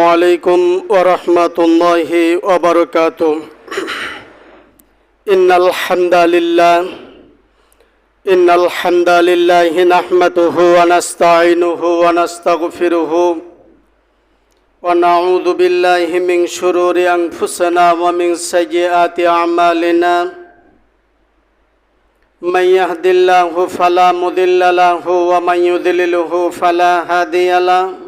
عليكم ورحمة الله وبركاته إن الحمد لله إن الحمد لله نحمده ونستعينه ونستغفره ونعوذ بالله من شرور أنفسنا ومن سيئات أعمالنا من يهد الله فلا مضل له ومن يضلله فلا هادي له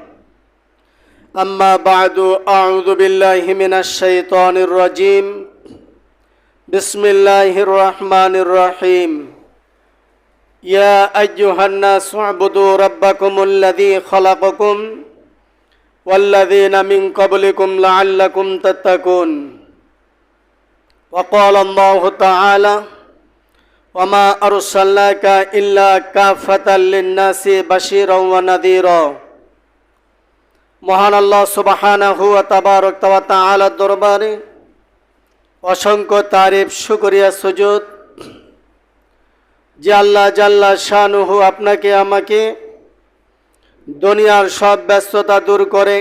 أما بعد أعوذ بالله من الشيطان الرجيم بسم الله الرحمن الرحيم يا أيها الناس اعبدوا ربكم الذي خلقكم والذين من قبلكم لعلكم تتقون وقال الله تعالى وما أرسلناك إلا كافة للناس بشيرا ونذيرا মহান আল্লাহ সুবাহানাহু তাবারক তাআলা দরবারে অসংখ্য তারিফ, শুকরিয়া, সুজুদ। যে আল্লাহ জাল্লা শানুহু আপনাকে, আমাকে দুনিয়ার সব ব্যস্ততা দূর করে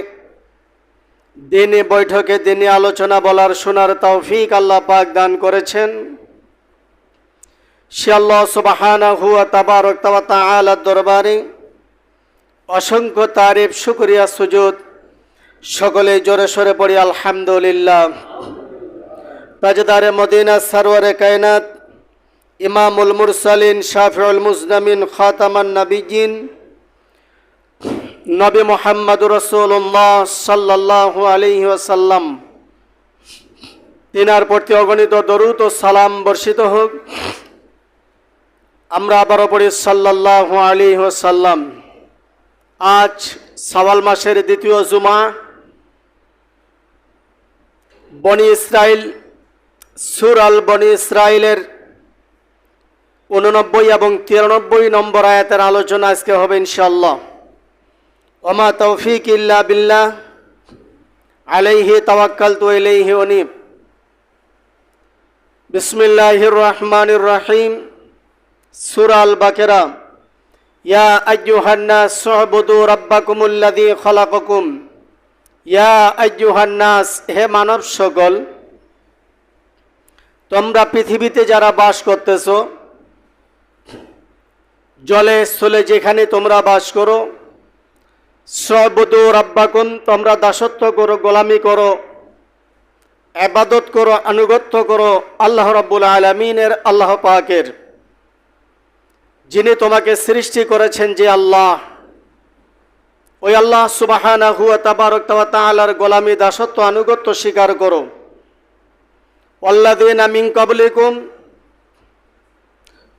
দিনে বৈঠকে দিনে আলোচনা বলার শোনার তৌফিক আল্লাহ পাক দান করেছেন। সে আল্লাহ সুবাহানাহু তাবারক তাআলা দরবারে অসংখ্য তারিফ, শুকরিয়া, সুজুদ। সকলে জোরে সরে পড়ি, আলহামদুলিল্লাহ। তাজদারে মদিনা সারওয়ারে কায়নাত, ইমামুল মুরসালিন, শাফিউল মুজনামিন খাতামান নবীজিন নবী মোহাম্মদ রসুল্লাহ সাল্লাহ আলহি ওসাল্লাম তিনার প্রতি অগণিত দরুদ ও সালাম বর্ষিত হোক। আমরা আবারও পড়ি সাল্লাহ আলী ওসাল্লাম আজ সাওয়াল মাসের দ্বিতীয় জুমা। বনি ইসরায়েল সুর আল বনি ইসরায়েলের উননব্বই এবং তিরানব্বই নম্বর আয়াতের আলোচনা আজকে হবে ইনশাল্লাহ ওমা তৌফিক ইল্লা বিল্লাহ, আলাইহি তাওয়াক্কাল তু ইলাইহি অনিব বিসমিল্লাহির রহমানির রহিম সূরা আল বাকেরা ইয়া আইয়ুহান্নাস সুবুদু রাব্বাকুমুল্লাযী খলাকাকুম। ইয়া আইয়ুহান্নাস, হে মানব তোমরা পৃথিবীতে যারা বাস করতেছ, জলে স্থলে যেখানে তোমরা বাস করো সবুদু রাব্বাকুম, তোমরা দাসত্ব করো, গোলামি করো আবাদত করো, আনুগত্য করো, আল্লাহ রাব্বুল আলমিনের, আল্লাহ পাকের। যিনি তোমাকে সৃষ্টি করেছেন যে আল্লাহ, ওই আল্লাহ সুবাহানা হুয়া তাবারক তালার গোলামি দাসত্ব আনুগত্য স্বীকার করো। অল্লাদিন আমিন কবলিকুম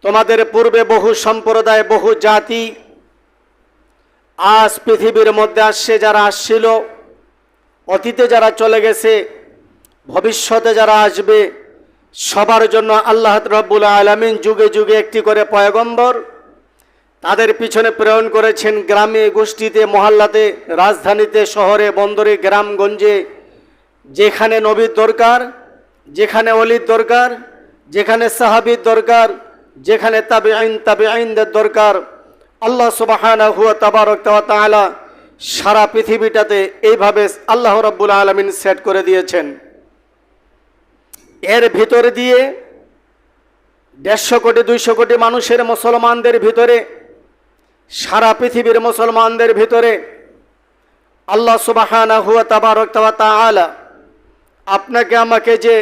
তোমাদের পূর্বে বহু সম্প্রদায়, বহু জাতি আজ পৃথিবীর মধ্যে আসছে, যারা আসছিল, অতীতে যারা চলে গেছে, ভবিষ্যতে যারা আসবে সবার জন্য আল্লাহ রব্বুল আলমিন যুগে যুগে একটি করে পয়গম্বর তাদের পিছনে প্রেরণ করেছেন গ্রামে, গোষ্ঠীতে, মহল্লাতে, রাজধানীতে, শহরে, বন্দরে, গ্রামগঞ্জে, যেখানে নবীর দরকার, যেখানে অলির দরকার, যেখানে সাহাবির দরকার, যেখানে তাবে আইন তাবে আইনদের দরকার। আল্লাহ সুবাহানা হুয়া তাবারক সারা পৃথিবীটাতে এইভাবে আল্লাহ রব্বুল আলমিন সেট করে দিয়েছেন। এর ভিতর দিয়ে দেড়শো কোটি, দুইশো কোটি মানুষের মুসলমানদের ভিতরে, সারা পৃথিবীর মুসলমানদের ভিতরে আল্লাহ সুবাহানা হুয়া তাবারক তালা আপনাকে, আমাকে যে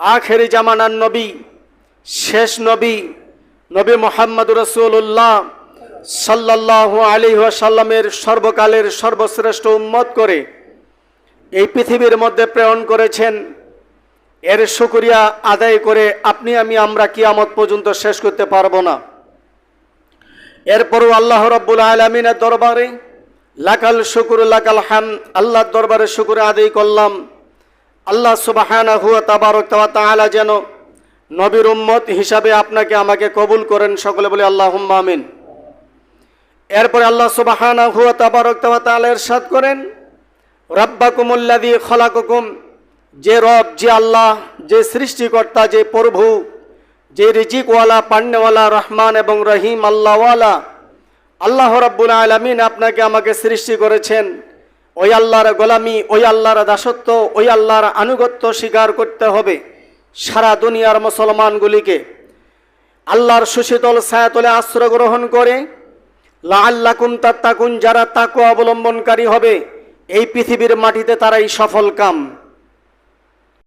আখেরি জামানার নবী, শেষ নবী নবী মোহাম্মদ রসুল্লাহ সাল্লাহ আলী সাল্লামের সর্বকালের সর্বশ্রেষ্ঠ উম্মত করে এই পৃথিবীর মধ্যে প্রেরণ করেছেন। এর শুকরিয়া আদায় করে আপনি আমি আমরা কিয়ামত পর্যন্ত শেষ করতে পারব না। এরপরও আল্লাহ রব্বুল আলমিনের দরবারে লাকাল শুকুর, লাকাল হাম, আল্লাহর দরবারে শুকুর আদায় করলাম। আল্লাহ সুবাহানা হুয়া তাবারক তাআলা যেন নবীর উম্মত হিসাবে আপনাকে আমাকে কবুল করেন সকলে বলে আল্লাহ আমিন। এরপরে আল্লাহ সুবাহানা হুয়া তাবারক ওয়া তাআলা ইরশাদ করেন, রাব্বাকুমুল্লাযী খলাকুকুম যে রব, যে আল্লাহ, যে সৃষ্টিকর্তা, যে প্রভু, যে রিজিকওয়ালা পান্নেওয়ালা রহমান এবং রহিম, আল্লাহওয়ালা, আল্লাহ রাব্বুল আলামিন আপনাকে আমাকে সৃষ্টি করেছেন। ওই আল্লাহর গোলামি, ওই আল্লাহর দাসত্ব, ওই আল্লাহর আনুগত্য স্বীকার করতে হবে সারা দুনিয়ার মুসলমানগুলিকে। আল্লাহর সুশীতল ছায়াতলে আশ্রয় গ্রহণ করে লা লাল্লাকুম তাত্তাকুন, যারা তাকু অবলম্বনকারী হবে, এই পৃথিবীর মাটিতে তারাই সফল কাম।